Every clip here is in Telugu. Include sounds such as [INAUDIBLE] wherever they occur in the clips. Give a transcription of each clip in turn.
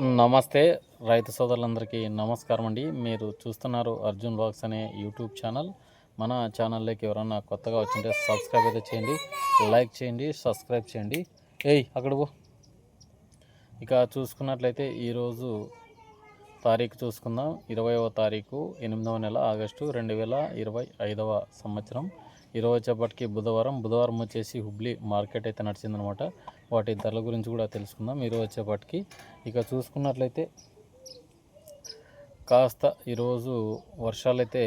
నమస్తే రైతు సోదరులందరికీ నమస్కారం అండి. మీరు చూస్తున్నారు అర్జున్ బ్లాగ్స్ అనే యూట్యూబ్ ఛానల్. మన ఛానల్లోకి ఎవరన్నా కొత్తగా వచ్చింటే సబ్స్క్రైబ్ అయితే చేయండి లైక్ చేయండి సబ్స్క్రైబ్ చేయండి. ఏయ్ అక్కడ పో. ఇక చూసుకున్నట్లయితే ఈరోజు తారీఖు చూసుకుందాం. ఇరవైవ తారీఖు ఎనిమిదవ నెల ఆగస్టు రెండు వేల ఇరవై ఐదవ సంవత్సరం. ఈరోజు వచ్చేప్పటికి బుధవారం బుధవారం వచ్చేసి హుబ్లీ మార్కెట్ అయితే నడిచిందనమాట. వాటి ధరల గురించి కూడా తెలుసుకుందాం. మీరు వచ్చేపాటికి ఇక చూసుకున్నట్లయితే కాస్త ఈరోజు వర్షాలు అయితే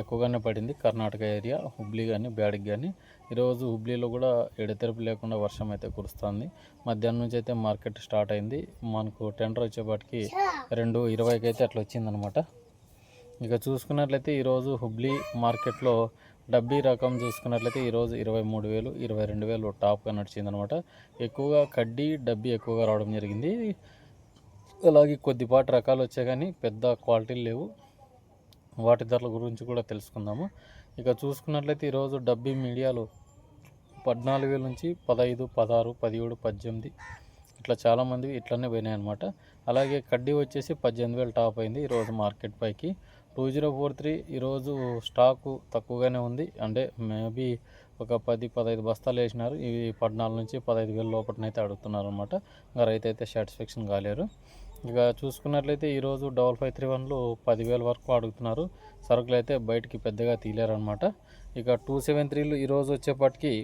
ఎక్కువగానే పడింది. కర్ణాటక ఏరియా హుబ్లీ కానీ బ్యాడికి కానీ ఈరోజు హుబ్లీలో కూడా ఎడతెరపు లేకుండా వర్షం అయితే కురుస్తుంది. మధ్యాహ్నం నుంచి అయితే మార్కెట్ స్టార్ట్ అయింది. మనకు టెండర్ వచ్చేపాటికి రెండు ఇరవైకి అయితే అట్లా వచ్చిందనమాట. ఇక చూసుకున్నట్లయితే ఈరోజు హుబ్లీ మార్కెట్లో డబ్బీ రకం చూసుకున్నట్లయితే ఈరోజు ఇరవై మూడు వేలు ఇరవై రెండు వేలు టాప్గా నడిచిందనమాట. ఎక్కువగా కడ్డీ డబ్బీ ఎక్కువగా రావడం జరిగింది. అలాగే కొద్దిపాటి రకాలు వచ్చాయి కానీ పెద్ద క్వాలిటీలు లేవు. వాటి ధరల గురించి కూడా తెలుసుకుందాము. ఇక చూసుకున్నట్లయితే ఈరోజు డబ్బీ మీడియాలో పద్నాలుగు వేల నుంచి పదహైదు పదహారు పదిహేడు పద్దెనిమిది ఇట్లా చాలామంది ఇట్లనే పోయినాయి అనమాట అలాగే కడ్డీ వచ్చేసి పద్దెనిమిది వేలు టాప్ అయింది ఈరోజు మార్కెట్ పైకి. టూ జీరో ఫోర్ త్రీ ఈరోజు స్టాకు తక్కువగానే ఉంది. అంటే మేబీ ఒక పది పదహైదు బస్తాలు వేసినారు. ఇవి పద్నాలుగు నుంచి పదహైదు వేల లోపలనైతే అడుగుతున్నారు అనమాట ఇంకా రైతు అయితే సాటిస్ఫాక్షన్ కాలేరు. ఇక చూసుకున్నట్లయితే ఈరోజు డబల్ ఫైవ్ త్రీ వన్లో పదివేల వరకు అడుగుతున్నారు. సరుకులు అయితే బయటికి పెద్దగా తీలేరనమాట ఇక టూ సెవెన్ త్రీలు ఈరోజు వచ్చేప్పటికి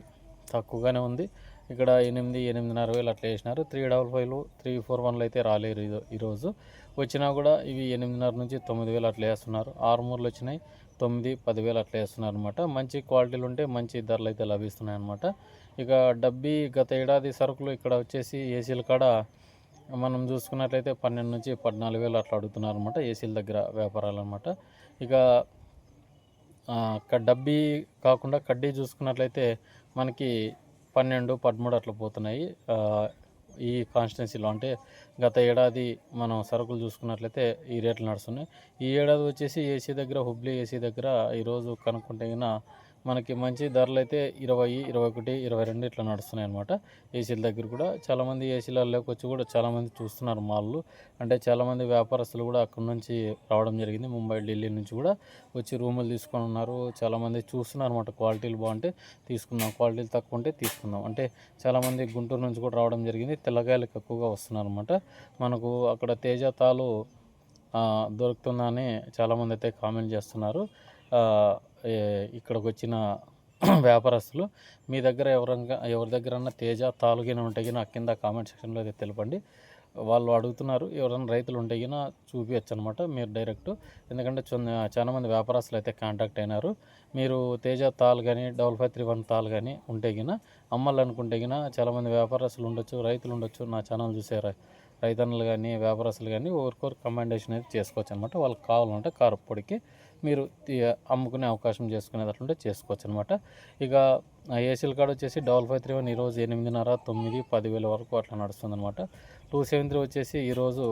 తక్కువగానే ఉంది. ఇక్కడ ఎనిమిది ఎనిమిదిన్నర వేలు అట్లా వేసినారు. త్రీ డబల్ ఫైవ్లు త్రీ ఫోర్ వన్లు అయితే రాలేరు ఈరో- ఈరోజు. వచ్చినా కూడా ఇవి ఎనిమిదిన్నర నుంచి తొమ్మిది వేలు అట్లా వేస్తున్నారు. ఆరు మూరలు వచ్చినాయి తొమ్మిది పదివేలు అట్లా వేస్తున్నారు అనమాట మంచి క్వాలిటీలు ఉంటే మంచి ధరలు అయితే లభిస్తున్నాయి అనమాట ఇక డబ్బీ గత ఏడాది సరుకులు ఇక్కడ వచ్చేసి ఏసీల కాడ మనం చూసుకున్నట్లయితే పన్నెండు నుంచి పద్నాలుగు వేలు అట్లా అడుగుతున్నారు అనమాట ఏసీల దగ్గర వ్యాపారాలు అనమాట ఇక డబ్బీ కాకుండా కడ్డీ చూసుకున్నట్లయితే మనకి పన్నెండు పదమూడు అట్లా పోతున్నాయి. ఈ కాన్స్టిట్యున్సీలో అంటే గత ఏడాది మనం సరుకులు చూసుకున్నట్లయితే ఈ రేట్లు నడుస్తున్నాయి. ఈ ఏడాది వచ్చేసి ఏసీ దగ్గర హుబ్లీ ఏసీ దగ్గర ఈరోజు కనుక్కుంటే మనకి మంచి ధరలు అయితే ఇరవై ఇరవై ఒకటి ఇరవై రెండు ఇట్లా నడుస్తున్నాయి అనమాట ఏసీల దగ్గర కూడా చాలామంది ఏసీలలోకి వచ్చి కూడా చాలామంది చూస్తున్నారు మాల్లు. అంటే చాలామంది వ్యాపారస్తులు కూడా అక్కడ నుంచి రావడం జరిగింది. ముంబై ఢిల్లీ నుంచి కూడా వచ్చి రూములు తీసుకొని ఉన్నారు. చాలామంది చూస్తున్నారు అనమాట క్వాలిటీలు బాగుంటే తీసుకుందాం క్వాలిటీలు తక్కువ ఉంటే తీసుకుందాం. అంటే చాలామంది గుంటూరు నుంచి కూడా రావడం జరిగింది. తెల్లగాయలకు ఎక్కువగా వస్తున్నారు అనమాట మనకు అక్కడ తేజ తాలు దొరుకుతుందని చాలామంది అయితే కామెంట్ చేస్తున్నారు. ఇక్కడికి వచ్చిన [CLEARS THROAT] వ్యాపారస్తులు మీ దగ్గర ఎవరంగా ఎవరి దగ్గరన్నా తేజ తాలుగిన ఉంటే గిన కింద కామెంట్ సెక్షన్లో అయితే తెలపండి. వాళ్ళు అడుగుతున్నారు ఎవరైనా రైతులు ఉంటే గిన చూపించచ్చు అనమాట మీరు డైరెక్ట్. ఎందుకంటే చాలామంది వ్యాపారస్తులు అయితే కాంటాక్ట్ అయినారు. మీరు తేజ తాల్ కానీ డబల్ ఫైవ్ త్రీ వన్ తాల్ కానీ ఉంటే గినా అమ్మాలనుకుంటే గినా చాలామంది వ్యాపారస్తులు ఉండొచ్చు రైతులు ఉండొచ్చు నా ఛానల్ చూసారా. రైతన్నులు కానీ వ్యాపారస్తులు కానీ ఒకరికొకరు కమాండేషన్ అయితే చేసుకోవచ్చు అనమాట వాళ్ళకి కావాలంటే కారప్పొడికి మీరు అమ్ముకునే అవకాశం చేసుకునేది అట్లుంటే చేసుకోవచ్చు అనమాట ఇక ఏసీల కాడ వచ్చేసి డబల్ ఫైవ్ త్రీ వన్ ఈరోజు ఎనిమిదిన్నర తొమ్మిది పదివేల వరకు అట్లా నడుస్తుంది అనమాట టూ సెవెన్ త్రీ వచ్చేసి ఈరోజు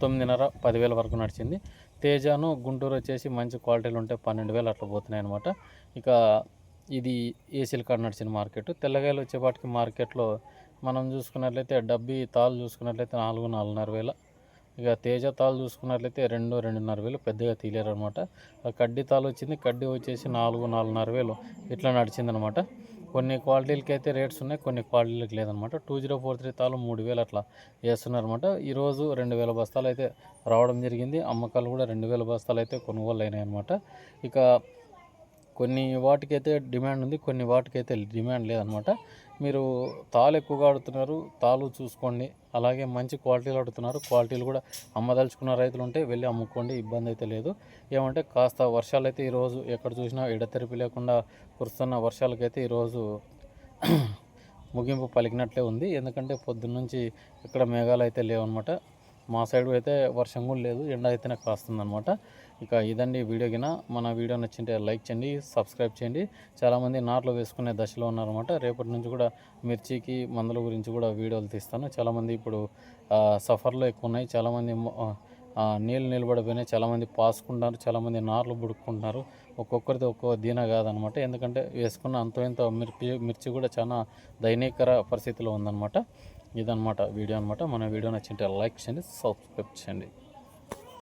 తొమ్మిదిన్నర పదివేల వరకు నడిచింది. తేజాను గుంటూరు వచ్చేసి మంచి క్వాలిటీలు ఉంటే పన్నెండు వేలు అట్లా పోతున్నాయి అనమాట ఇక ఇది ఏసీల కాడ నడిచిన మార్కెట్. తెల్లగాయలు వచ్చేపాటికి మార్కెట్లో మనం చూసుకున్నట్లయితే డబ్బీ తాళ్ళు చూసుకున్నట్లయితే నాలుగు నాలుగున్నర వేల. ఇక తేజ తాళ్ళు చూసుకున్నట్లయితే రెండు రెండున్నర వేలు పెద్దగా తీయలేరు అనమాట కడ్డీ తాళ్ళు వచ్చింది కడ్డీ వచ్చేసి నాలుగు నాలుగున్నర వేలు ఇట్లా నడిచిందనమాట కొన్ని క్వాలిటీలకి అయితే రేట్స్ ఉన్నాయి కొన్ని క్వాలిటీలకు లేదనమాట టూ జీరో ఫోర్ త్రీ తాళ్ళు మూడు వేలు అట్లా వేస్తున్నారనమాట ఈరోజు రెండు వేల బస్తాలు అయితే రావడం జరిగింది. అమ్మకాలు కూడా రెండు వేల బస్తాలు అయితే కొనుగోలు అయినాయి అనమాట ఇక కొన్ని వాటికైతే డిమాండ్ ఉంది కొన్ని వాటికైతే డిమాండ్ లేదనమాట. మీరు తాలు ఎక్కువగా ఆడుతున్నారు తాలు చూసుకోండి. అలాగే మంచి క్వాలిటీలు ఆడుతున్నారు క్వాలిటీలు కూడా అమ్మదలుచుకున్న రైతులు ఉంటే వెళ్ళి అమ్ముకోండి ఇబ్బంది అయితే లేదు. ఏమంటే కాస్త వర్షాలు అయితే ఈరోజు ఎక్కడ చూసినా ఎడతెరిపి లేకుండా కురుస్తున్న వర్షాలకైతే ఈరోజు [CLEARS THROAT] ముగింపు పలికినట్లే ఉంది. ఎందుకంటే పొద్దున్నుంచి ఇక్కడ మేఘాలు అయితే లేవన్నమాట మా సైడ్ అయితే వర్షం కూడా లేదు ఎండ అయితేనే కాస్తుందన్నమాట ఇక ఇదండి వీడియో కింద మన వీడియో నచ్చింటే లైక్ చేయండి సబ్స్క్రైబ్ చేయండి. చాలామంది నాట్లు వేసుకునే దశలో ఉన్నారన్నమాట. రేపటి నుంచి కూడా మిర్చికి మందుల గురించి కూడా వీడియోలు తీస్తాను. చాలామంది ఇప్పుడు సఫర్లో ఎక్కువ ఉన్నాయి. చాలామంది నీళ్ళు నిలబడిపోయినాయి. చాలామంది పాసుకుంటున్నారు. చాలామంది నార్లు బుడుక్కుంటున్నారు. ఒక్కొక్కరిది ఒక్కో దీన కాదనమాట ఎందుకంటే వేసుకున్న అంతో ఇంతో మిర్చి మిర్చి కూడా చాలా దయనీయకర పరిస్థితిలో ఉందన్నమాట. ఇదనమాట వీడియో అనమాట మన వీడియో నచ్చింటే లైక్ చేయండి సబ్స్క్రైబ్ చేయండి.